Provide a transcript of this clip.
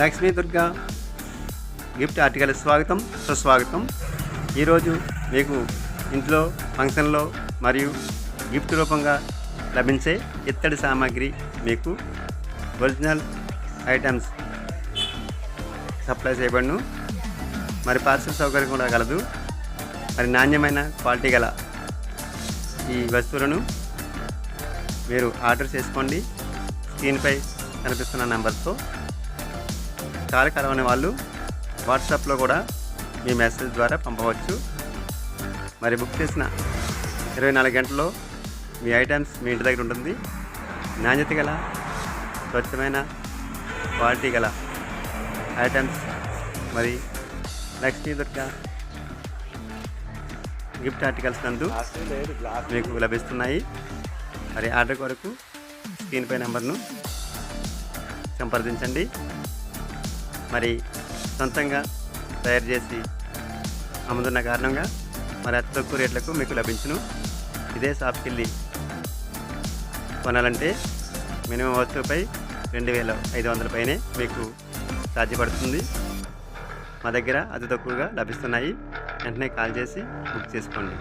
Lakshmi Durga gift article స్వాగతం సుస్వాగతం. ఈరోజు మీకు ఇంట్లో ఫంక్షన్లో మరియు గిఫ్ట్ రూపంగా లభించే ఇత్తడి సామాగ్రి మీకు ఒరిజినల్ ఐటమ్స్ సప్లై చేయబడును. మరి పార్సల్ సౌకర్యం కూడా కలదు. మరి నాణ్యమైన క్వాలిటీ గల ఈ వస్తువులను మీరు ఆర్డర్ చేసుకోండి. స్క్రీన్పై కనిపిస్తున్న నెంబర్తో చాలా కలవని వాళ్ళు వాట్సాప్లో కూడా మీ మెసేజ్ ద్వారా పంపవచ్చు. మరి బుక్ చేసిన ఇరవై నాలుగు గంటల్లో మీ ఐటమ్స్ మీ ఇంటి దగ్గర ఉంటుంది. నాణ్యత గల స్వచ్ఛమైన క్వాలిటీ గల ఐటమ్స్. మరి లక్ష్మీ దుర్గా గిఫ్ట్ ఆర్టికల్స్ నందు మీకు లభిస్తున్నాయి. మరి ఆర్డర్ కొరకు స్క్రీన్పై నెంబర్ను సంప్రదించండి. మరి సొంతంగా తయారు చేసి అమ్ముతున్న కారణంగా మరి అతి తక్కువ రేట్లకు మీకు లభించును. ఇదే షాప్కి వెళ్ళి కొనాలంటే మినిమం వస్తువుపై రెండు వేల ఐదు వందల పైనే మీకు సాధ్యపడుతుంది మా దగ్గర అతి తక్కువగా లభిస్తున్నాయి. వెంటనే కాల్ చేసి బుక్ చేసుకోండి.